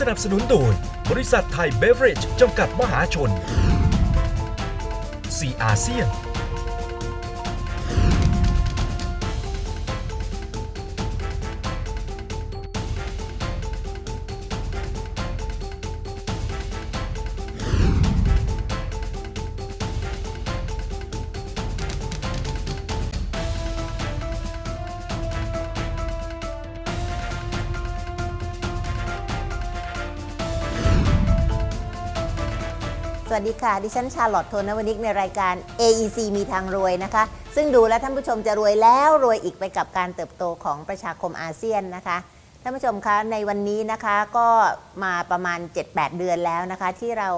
สนับสนุนโดย บริษัทไทยเบเวอเรจจำกัดมหาชน c ีอาเซียน วัสดีค่ะ ดิฉันชาลอตโทนวนิกในรายการ AEC มีทางรวยนะคะ ซึ่งดูแล้วท่านผู้ชมจะรวยแล้วรวยอีกไปกับการเติบโตของประชาคมอาเซียนนะคะ ท่านผู้ชมคะในวันนี้นะคะก็มาประมาณ 7-8 เดือนแล้วนะคะ ที่เรา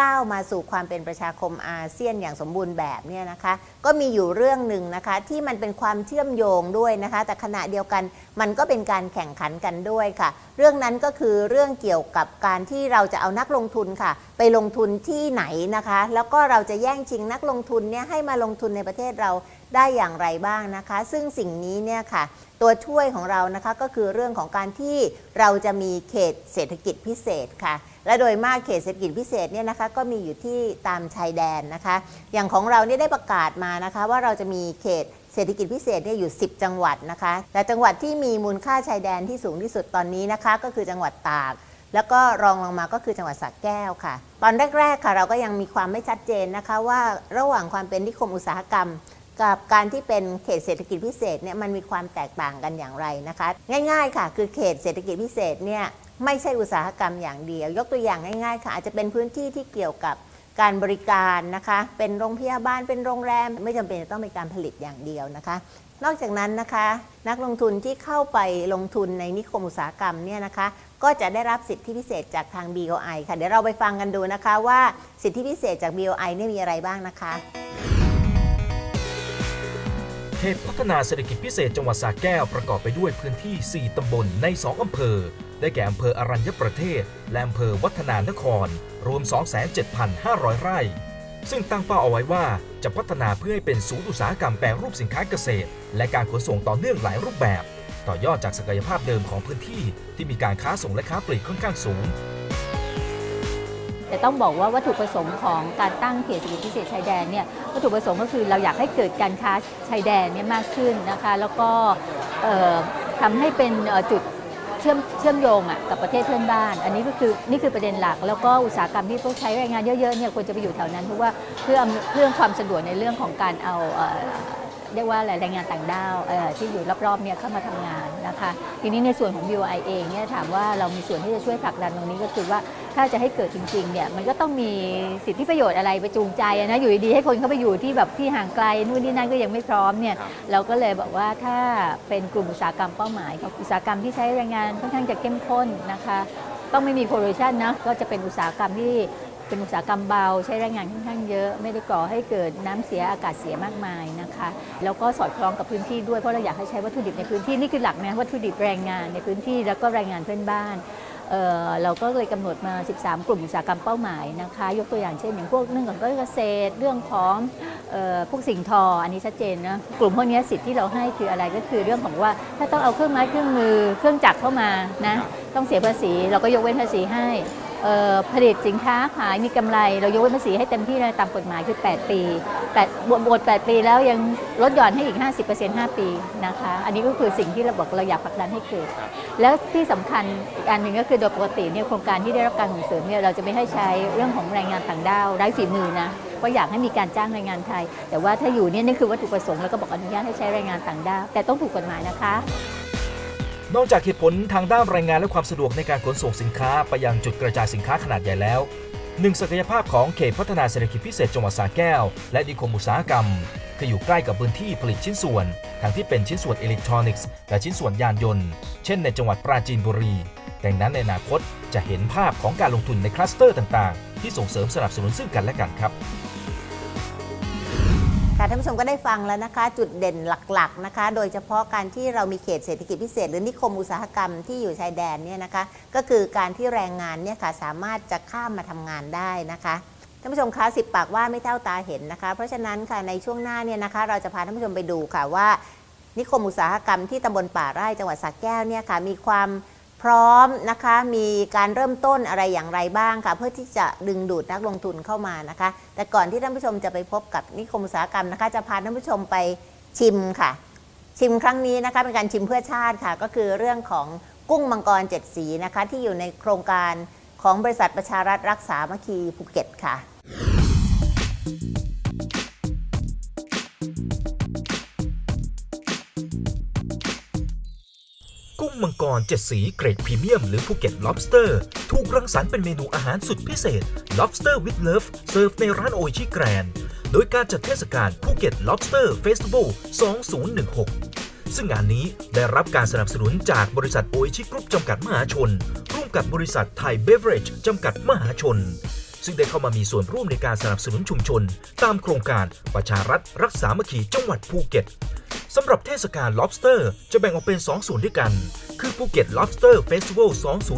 ก้าวมาสู่ความเป็นประชาคมอาเซียนอย่างสมบูรณ์แบบเนี่ยนะคะ ก็มีอยู่เรื่องหนึ่งนะคะ ที่มันเป็นความเชื่อมโยงด้วยนะคะ แต่ขณะเดียวกันมันก็เป็นการแข่งขันกันด้วยค่ะ เรื่องนั้นก็คือเรื่องเกี่ยวกับการที่เราจะเอานักลงทุนค่ะ ไปลงทุนที่ไหนนะคะ แล้วก็เราจะแย่งชิงนักลงทุนเนี่ยให้มาลงทุนในประเทศเรา ได้อย่างไรบ้างนะคะ ซึ่งสิ่งนี้เนี่ยค่ะตัวช่วยของเรานะคะก็คือเรื่องของการที่เราจะมีเขตเศรษฐกิจพิเศษค่ะ และโดยมากเขตเศรษฐกิจพิเศษเนี่ยนะคะก็มีอยู่ที่ตามชายแดนนะคะ อย่างของเราเนี่ยได้ประกาศมานะคะ ว่าเราจะมีเขตเศรษฐกิจพิเศษเนี่ยอยู่ 10 จังหวัดนะคะแต่จังหวัดที่มีมูลค่าชายแดนที่สูงที่สุดตอนนี้นะคะ ก็คือจังหวัดตากแล้วก็รองลงมาก็คือจังหวัดสระแก้วค่ะ ตอนแรก ๆ ค่ะ เราก็ยังมีความไม่ชัดเจนนะคะ ว่าระหว่างความเป็นนิคมอุตสาหกรรม กับการที่เป็นเขตเศรษฐกิจพิเศษเนี่ยมันมีความแตกต่างกันอย่างไรนะคะ ง่าย ๆ ค่ะ คือเขตเศรษฐกิจพิเศษเนี่ยไม่ใช่อุตสาหกรรมอย่างเดียว ยกตัวอย่างง่ายๆค่ะ อาจจะเป็นพื้นที่ที่เกี่ยวกับการบริการนะคะ เป็นโรงพยาบาลเป็นโรงแรม ไม่จำเป็นจะต้องมีการผลิตอย่างเดียวนะคะ นอกจากนั้นนะคะ นักลงทุนที่เข้าไปลงทุนในนิคมอุตสาหกรรมเนี่ยนะคะ ก็จะได้รับสิทธิพิเศษจากทาง BOI ค่ะเดี๋ยวเราไปฟังกันดูนะคะว่าสิทธิพิเศษจาก BOI เนี่ยมีอะไรบ้างนะคะ เขตพัฒนาเศรษฐกิจพิเศษจังหวัดสระแก้วประกอบไปด้วยพื้นที่ 4 ตำบลใน 2 อำเภอ ได้แก่อำเภออรัญญประเทศ และอำเภอวัฒนานคร รวม 27,500 ไร่ ซึ่งตั้งเป้าเอาไว้ว่าจะพัฒนาเพื่อให้เป็นศูนย์อุตสาหกรรมแปรรูปสินค้าเกษตร และการขนส่งต่อเนื่องหลายรูปแบบ ต่อยอดจากศักยภาพเดิมของพื้นที่ที่มีการค้าส่งและค้าปลีกค่อนข้างสูง แต่ต้องบอกว่าวัตถุประสงค์ของการตั้งเขตเศรษฐกิจพิเศษชายแดนเนี่ยวัตถุประสงค์ก็คือเราอยากให้เกิดการค้าชายแดนเนี่ยมากขึ้นนะคะแล้วก็เอ่อทำให้เป็นจุดเชื่อมเชื่อมโยงอะกับประเทศเพื่อนบ้าน อันนี้ก็คือนี่คือประเด็นหลัก แล้วก็อุตสาหกรรมที่ต้องใช้แรงงานเยอะๆเนี่ยควรจะไปอยู่แถวนั้นเพราะว่าเพื่อเพื่อความสะดวกในเรื่องของการเอา เอ่อเรียกว่าอะไรแรงงานต่างด้าวเอ่อที่อยู่รอบๆเนี่ยเข้ามาทำงานนะคะ ทีนี้ในส่วนของ BOI เองเนี่ยถามว่าเรามีส่วนที่จะช่วยผลักดันตรงนี้ก็คือว่าถ้าจะให้เกิดจริงๆเนี่ยมันก็ต้องมีสิทธิประโยชน์อะไรไปจูงใจอะนะอยู่ดีๆให้คนเข้าไปอยู่ที่แบบที่ห่างไกลนู่นนี่นั่นก็ยังไม่พร้อมเนี่ยเราก็เลยบอกว่าถ้าเป็นกลุ่มอุตสาหกรรมเป้าหมายของอุตสาหกรรมที่ใช้แรงงานค่อนข้างจะเข้มข้นนะคะ ต้องไม่มีโค r ร u ชันนะก็จะเป็นอุตสาหกรรมที่ เป็นอุตสาหกรรมเบา ใช้แรงงานค่อนข้างเยอะ ไม่ได้ก่อให้เกิดน้ำเสียอากาศเสียมากมายนะคะ แล้วก็สอดคล้องกับพื้นที่ด้วยเพราะเราอยากให้ใช้วัตถุดิบในพื้นที่นี่คือหลักนะวัตถุดิบแรงงานในพื้นที่แล้วก็แรงงานเพื่อนบ้านเเราก็เลยกำหนดมา 13 กลุ่มอุตสาหกรรมเป้าหมายนะคะ ยกตัวอย่างเช่น อย่างพวกเรื่องของเกษตร เรื่องของออพวกสิ่งทอ อันนี้ชัดเจนนะ กลุ่มพวกนี้สิทธิ์ที่เราให้คืออะไรก็คือเรื่องของว่าถ้าต้องเอาเครื่องไม้เครื่องมือ เครื่องจักรเข้ามานะ ต้องเสียภาษี เราก็ยกเว้นภาษีให้ ผลิตสินค้าขายมีกำไร เรายกเว้นภาษีให้เต็มที่เลยตามกฎหมายคือ 8 ปี8บวกบวก8ปีแล้วยังลดหย่อนให้อีก 50% 5 ปีนะคะ อันนี้ก็คือสิ่งที่เราบอกเราอยากผลักดันให้เกิด แล้วที่สำคัญอีกอันหนึ่งก็คือโดยปกติเนี่ยโครงการที่ได้รับการส่งเสริมเนี่ยเราจะไม่ให้ใช้เรื่องของแรงงานต่างด้าวไร้ฝีมือนะเพราะอยากให้มีการจ้างแรงงานไทย แต่ว่าถ้าอยู่เนี่ยนี่คือวัตถุประสงค์แล้วก็บอกอนุญาตให้ใช้แรงงานต่างด้าวแต่ต้องถูกกฎหมายนะคะ นอกจากเหตุผลทางด้านแรงงานและความสะดวกในการขนส่งสินค้าไปยังจุดกระจายสินค้าขนาดใหญ่แล้วหนึ่งศักยภาพของเขตพัฒนาเศรษฐกิจพิเศษจังหวัดสระแก้ว และนิคมอุตสาหกรรมคืออยู่ใกล้กับพื้นที่ผลิตชิ้นส่วนทั้งที่เป็นชิ้นส่วนอิเล็กทรอนิกส์และชิ้นส่วนยานยนต์ เช่นในจังหวัดปราจีนบุรี ดังนั้นในอนาคตจะเห็นภาพของการลงทุนในคลัสเตอร์ต่างๆ ที่ส่งเสริมสนับสนุนซึ่งกันและกันครับ ค่ะท่านผู้ชมก็ได้ฟังแล้วนะคะ จุดเด่นหลักๆนะคะ โดยเฉพาะการที่เรามีเขตเศรษฐกิจพิเศษ หรือนิคมอุตสาหกรรมที่อยู่ชายแดนเนี่ยนะคะ ก็คือการที่แรงงานเนี่ยค่ะสามารถจะข้ามมาทำงานได้นะคะท่านผู้ชมคะสิบปากว่าไม่เท่าตาเห็นนะคะ เพราะฉะนั้นค่ะในช่วงหน้าเนี่ยนะคะ เราจะพาท่านผู้ชมไปดูค่ะว่า นิคมอุตสาหกรรมที่ตำบลป่าไร่จังหวัดสระแก้วเนี่ยค่ะมีความ พร้อมนะคะมีการเริ่มต้นอะไรอย่างไรบ้างค่ะ เพื่อที่จะดึงดูดนักลงทุนเข้ามานะคะ แต่ก่อนที่ท่านผู้ชมจะไปพบกับนิคมอุตสาหกรรมนะคะ จะพาท่านผู้ชมไปชิมค่ะ ชิมครั้งนี้นะคะเป็นการชิมเพื่อชาติค่ะ ก็คือเรื่องของกุ้งมังกรเจ็ดสีนะคะ ที่อยู่ในโครงการของบริษัทประชารัฐรักษามัคคีภูเก็ตค่ะ มังกรเจ็ดสีเกรดพรีเมียมหรือภูเก็ต lobster ถูกรังสรรค์เป็นเมนูอาหารสุดพิเศษ lobster with love เสิร์ฟในร้านโอชิแกรนโดยการจัดเทศกาลภูเก็ต lobster festival 2016 ซึ่งงานนี้ได้รับการสนับสนุนจากบริษัทโอชิกรุ๊ปจำกัดมหาชน ร่วมกับบริษัทไทยเบเวอเรจจำกัดมหาชน ซึ่งได้เข้ามามีส่วนร่วมในการสนับสนุนชุมชน ตามโครงการประชารัฐรักษามคีจังหวัดภูเก็ต สำหรับเทศกาล lobster จะแบ่งออกเป็น 2 ส่วนด้วยกัน คือภูเก็ต lobster festival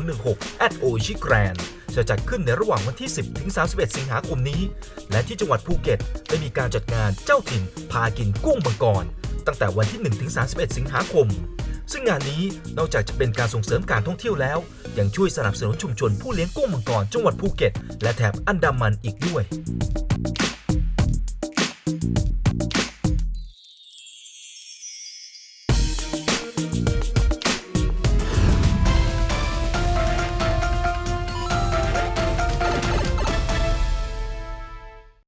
2016 at Oishi Grand จะจัดขึ้นในระหว่างวันที่ 10 ถึง 31 สิงหาคมนี้ และที่จังหวัดภูเก็ตได้มีการจัดงานเจ้าถิ่นพากินกุ้งมังกร ตั้งแต่วันที่ 1 ถึง 31 สิงหาคม ซึ่งงานนี้นอกจากจะเป็นการส่งเสริมการท่องเที่ยวแล้ว ยังช่วยสนับสนุนชุมชนผู้เลี้ยงกุ้งมังกรจังหวัดภูเก็ต และแถบอันดามันอีกด้วย